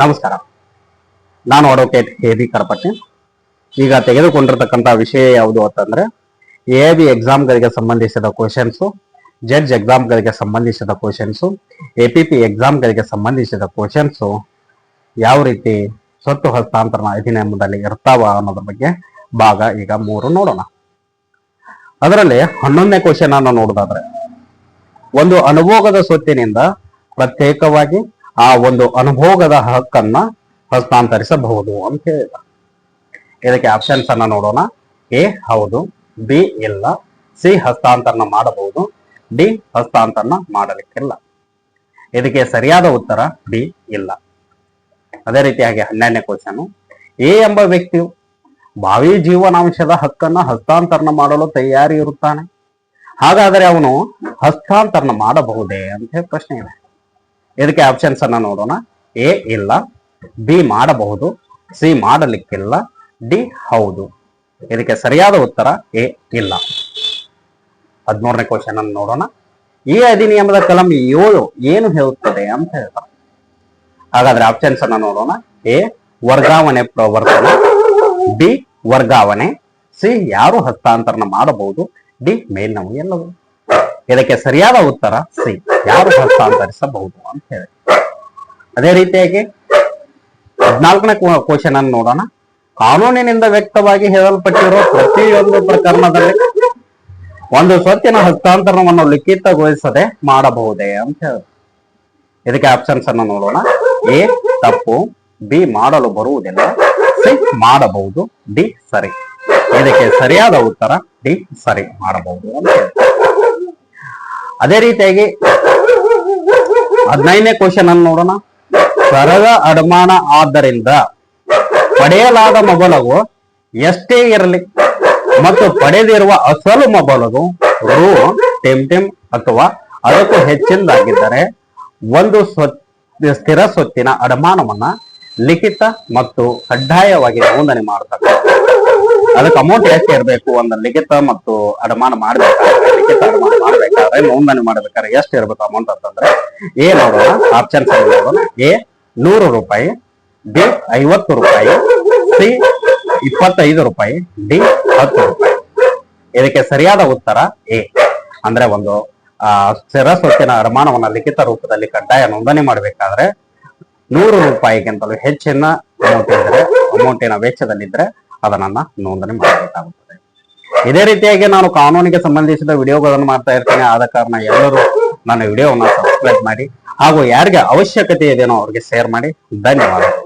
ನಮಸ್ಕಾರ. ನಾನು advocate A B ಕರಪಟ್ಟಿ. ಈಗ ತೆಗೆದುಕೊಂಡಿರ್ತಕ್ಕಂಥ ವಿಷಯ ಯಾವುದು ಅಂತಂದ್ರೆ ಎ ಬಿ ಎಕ್ಸಾಮ್ಗಳಿಗೆ ಸಂಬಂಧಿಸಿದ ಕ್ವಶನ್ಸು ಜಡ್ಜ್ ಎಕ್ಸಾಮ್ಗಳಿಗೆ ಸಂಬಂಧಿಸಿದ ಕ್ವಶನ್ಸು ಎ ಪಿ ಪಿ ಎಕ್ಸಾಮ್ಗಳಿಗೆ ಸಂಬಂಧಿಸಿದ ಕ್ವಶನ್ಸು ಯಾವ ರೀತಿ ಸ್ವತ್ತು ಹಸ್ತಾಂತರಣ ಅಧಿನಿಯಮದಲ್ಲಿ ಇರ್ತಾವ ಅನ್ನೋದ್ರ ಬಗ್ಗೆ ಭಾಗ ಈಗ ಮೂರು ನೋಡೋಣ. ಅದರಲ್ಲಿ ಹನ್ನೊಂದನೇ ಕ್ವಶನ್ ಅನ್ನು ನೋಡೋದಾದ್ರೆ, ಒಂದು ಅನುಭೋಗದ ಸ್ವತ್ತಿನಿಂದ ಪ್ರತ್ಯೇಕವಾಗಿ ಆ ಒಂದು ಅನುಭೋಗದ ಹಕ್ಕನ್ನ ಹಸ್ತಾಂತರಿಸಬಹುದು ಅಂತ ಹೇಳಿದ. ಇದಕ್ಕೆ ಆಪ್ಷನ್ಸ್ ಅನ್ನ ನೋಡೋಣ. ಎ ಹೌದು, ಬಿ ಇಲ್ಲ, ಸಿ ಹಸ್ತಾಂತರಣ ಮಾಡಬಹುದು, ಡಿ ಹಸ್ತಾಂತರಣ ಮಾಡಲಿಕ್ಕಿಲ್ಲ. ಇದಕ್ಕೆ ಸರಿಯಾದ ಉತ್ತರ, ಬಿ ಇಲ್ಲ. ಅದೇ ರೀತಿಯಾಗಿ ಹನ್ನೆರಡನೇ ಕ್ವಶನ್ ಎ ಎಂಬ ವ್ಯಕ್ತಿಯು ಭಾವಿ ಜೀವನಾಂಶದ ಹಕ್ಕನ್ನ ಹಸ್ತಾಂತರಣ ಮಾಡಲು ತಯಾರಿ ಇರುತ್ತಾನೆ. ಹಾಗಾದರೆ ಅವನು ಹಸ್ತಾಂತರಣ ಮಾಡಬಹುದೇ ಅಂತ ಪ್ರಶ್ನೆ ಇದೆ. ಇದಕ್ಕೆ ಆಪ್ಷನ್ಸ್ ಅನ್ನ ನೋಡೋಣ? ಎ ಇಲ್ಲ, ಬಿ ಮಾಡಬಹುದು, ಸಿ ಮಾಡಲಿಕ್ಕಿಲ್ಲ, ಡಿ ಹೌದು. ಇದಕ್ಕೆ ಸರಿಯಾದ ಉತ್ತರ ಎ ಇಲ್ಲ. ಹದಿಮೂರನೇ ಕ್ವಶನ್ ಅನ್ನು ನೋಡೋಣ. ಈ ಅಧಿನಿಯಮದ ಕಲಂ ಏಳು ಏನು ಹೇಳುತ್ತದೆ ಅಂತ ಹೇಳ್ತಾರೆ ಹಾಗಾದ್ರೆ ಆಪ್ಷನ್ಸ್ ಅನ್ನ ನೋಡೋಣ. ಎ, ವರ್ಗಾವಣೆ ಪ್ರವರ್ತನ, ಬಿ, ವರ್ಗಾವಣೆ, ಸಿ, ಯಾರು ಹಸ್ತಾಂತರಣ ಮಾಡಬಹುದು, ಡಿ ಮೇಲ್ನವು ಎಲ್ಲವೂ. ಇದಕ್ಕೆ ಸರಿಯಾದ ಉತ್ತರ ಸಿ. ಯಾರು ಹಸ್ತಾಂತರಿಸಬಹುದು ಅಂತ ಹೇಳಿ. ಅದೇ ರೀತಿಯಾಗಿ ಹದಿನಾಲ್ಕನೇ ಕ್ವಶನ್ ಅನ್ನು ನೋಡೋಣ. ಕಾನೂನಿನಿಂದ ವ್ಯಕ್ತವಾಗಿ ಹೇಳಲ್ಪಟ್ಟಿರುವ ಪ್ರತಿಯೊಂದು ಪ್ರಕರಣದಲ್ಲಿ ಒಂದು ಸ್ವತ್ತಿನ ಹಸ್ತಾಂತರಣವನ್ನು ಲಿಖಿತಗೊಳಿಸದೆ ಮಾಡಬಹುದೇ ಅಂತ ಹೇಳಿ. ಇದಕ್ಕೆ ಆಪ್ಷನ್ಸ್ ಅನ್ನು ನೋಡೋಣ. ಎ, ತಪ್ಪು. ಬಿ, ಮಾಡಲು ಬರುವುದಿಲ್ಲ. ಸಿ, ಮಾಡಬಹುದು. ಡಿ, ಸರಿ. ಇದಕ್ಕೆ ಸರಿಯಾದ ಉತ್ತರ ಡಿ, ಸರಿ, ಮಾಡಬಹುದು ಅಂತ ಹೇಳಿ. ಅದೇ ರೀತಿಯಾಗಿ ಹದಿನೈದನೇ ಕ್ವಶನ್ ಅನ್ನು ನೋಡೋಣ. ಸರಳ ಅಡಮಾನ ಆದ್ದರಿಂದ ಪಡೆಯಲಾದ ಮೊಬಲಗು ಎಷ್ಟೇ ಇರಲಿ ಮತ್ತು ಪಡೆದಿರುವ ಅಸಲು ಮೊಬಲಗು ರು, ಟೆಮ್ ಟೆಮ್ ಅಥವಾ ಅದಕ್ಕೂ ಹೆಚ್ಚಿನದಾಗಿದ್ದರೆ ಒಂದು ಸ್ಥಿರ ಸ್ವತ್ತಿನ ಅಡಮಾನವನ್ನ ಲಿಖಿತ ಮತ್ತು ಕಡ್ಡಾಯವಾಗಿ ನೋಂದಣಿ ಮಾಡ್ತಾರೆ ಅದಕ್ಕೆ ಅಮೌಂಟ್ ಎಷ್ಟು ಇರಬೇಕು? ಒಂದು ಲಿಖಿತ ಮತ್ತು ಅಡಮಾನ ಮಾಡ್ಬೇಕಾದ್ರೆ ಮಾಡ್ಬೇಕಾದ್ರೆ ನೋಂದಣಿ ಮಾಡ್ಬೇಕಾದ್ರೆ ಎಷ್ಟು ಇರ್ಬೇಕು ಅಮೌಂಟ್ ಅಂತಂದ್ರೆ ಎ ನೋಡೋಣ ಆಪ್ಷನ್ಸ್ ನೋಡೋಣ ಎ ನೂರು ರೂಪಾಯಿ, ಬಿ ಐವತ್ತು ರೂಪಾಯಿ, ಸಿ ಇಪ್ಪತ್ತೈದು ರೂಪಾಯಿ, ಡಿ ಹತ್ತು ರೂಪಾಯಿ. ಇದಕ್ಕೆ ಸರಿಯಾದ ಉತ್ತರ ಎ. ಅಂದ್ರೆ ಒಂದು, ಆ, ಸ್ಥಿರ ಸ್ವತ್ತಿನ ಅನುಮಾನವನ್ನ ಲಿಖಿತ ರೂಪದಲ್ಲಿ ಕಡ್ಡಾಯ ನೋಂದಣಿ ಮಾಡಬೇಕಾದ್ರೆ ನೂರು ರೂಪಾಯಿಗಿಂತಲೂ ಹೆಚ್ಚಿನ ಅಮೌಂಟ್ ಇದ್ರೆ ಅಮೌಂಟಿನ ವೆಚ್ಚದಲ್ಲಿದ್ರೆ ಅದನ್ನ ನೋಂದಣಿ ಮಾಡಬೇಕಾಗುತ್ತದೆ ಇದೇ ರೀತಿಯಾಗಿ ನಾನು ಕಾನೂನಿಗೆ ಸಂಬಂಧಿಸಿದ ವಿಡಿಯೋಗಳನ್ನು ಮಾಡ್ತಾ ಇರ್ತೇನೆ. ಆದ ಕಾರಣ ಎಲ್ಲರೂ ನನ್ನ ವಿಡಿಯೋವನ್ನು ಸಬ್ಸ್ಕ್ರೈಬ್ ಮಾಡಿ ಹಾಗೂ ಯಾರಿಗೆ ಅವಶ್ಯಕತೆ ಇದೆಯೋ ಅವ್ರಿಗೆ ಶೇರ್ ಮಾಡಿ. ಧನ್ಯವಾದಗಳು.